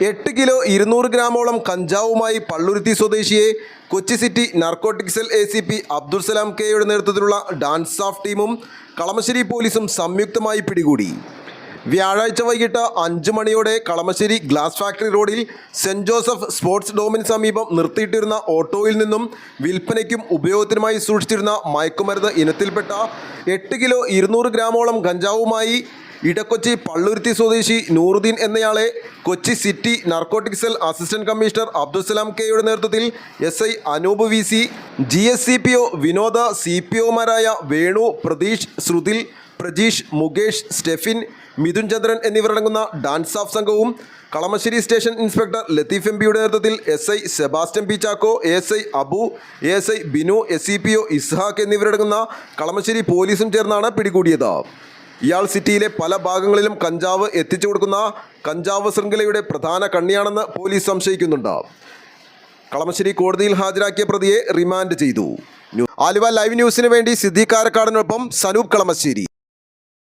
എട്ട് കിലോ ഇരുന്നൂറ് ഗ്രാമോളം കഞ്ചാവുമായി പള്ളുരുത്തി സ്വദേശിയെ Kochi city narcotic cell A C P Abdul Salam കെയുടെ നേതൃത്വത്തിലുള്ള ഡാൻസ് ഓഫ് ടീമും കളമശ്ശേരി പോലീസും സംയുക്തമായി പിടികൂടി. വ്യാഴാഴ്ച വൈകിട്ട് അഞ്ച് മണിയോടെ കളമശ്ശേരി ഗ്ലാസ് ഫാക്ടറി റോഡിൽ സെന്റ് ജോസഫ് സ്പോർട്സ് ഡോമിന് സമീപം നിർത്തിയിട്ടിരുന്ന ഓട്ടോയിൽ നിന്നും വിൽപ്പനയ്ക്കും ഉപയോഗത്തിനുമായി സൂക്ഷിച്ചിരുന്ന മയക്കുമരുന്ന് ഇനത്തിൽപ്പെട്ട എട്ട് കിലോ ഇരുന്നൂറ് ഗ്രാമോളം ഗഞ്ചാവുമായി ഇടക്കൊച്ചി പള്ളുരുത്തി സ്വദേശി നൂറുദ്ദീൻ എന്നയാളെ Kochi city narcotic cell assistant commissioner Abdussalam കെയുടെ നേതൃത്വത്തിൽ S I Anoop V C G S C P O Vinod C P ഒമാരായ Venu Pratheesh Shruthil Prajeesh Mukesh Stephin Mithun Chandran എന്നിവരടങ്ങുന്ന ഡാൻസ് ഓഫ് സംഘവും Kalamassery station inspector Latheef M പിയുടെ നേതൃത്വത്തിൽ S I Sebastian P Chacko S I Abu S I Binu S C P O Ishaq എന്നിവരടങ്ങുന്ന കളമശ്ശേരി പോലീസും ചേർന്നാണ് പിടികൂടിയത്. ഇയാൾ സിറ്റിയിലെ പല ഭാഗങ്ങളിലും കഞ്ചാവ് എത്തിച്ചു കൊടുക്കുന്ന കഞ്ചാവ് ശൃംഖലയുടെ പ്രധാന കണ്ണിയാണെന്ന് പോലീസ് സംശയിക്കുന്നുണ്ട്. കളമശ്ശേരി കോടതിയിൽ ഹാജരാക്കിയ പ്രതിയെ റിമാൻഡ് ചെയ്തു. ആലുവ ലൈവ് ന്യൂസിന് വേണ്ടി സിദ്ദീഖ് കാരക്കാടിനൊപ്പം സനൂപ് കളമശ്ശേരി.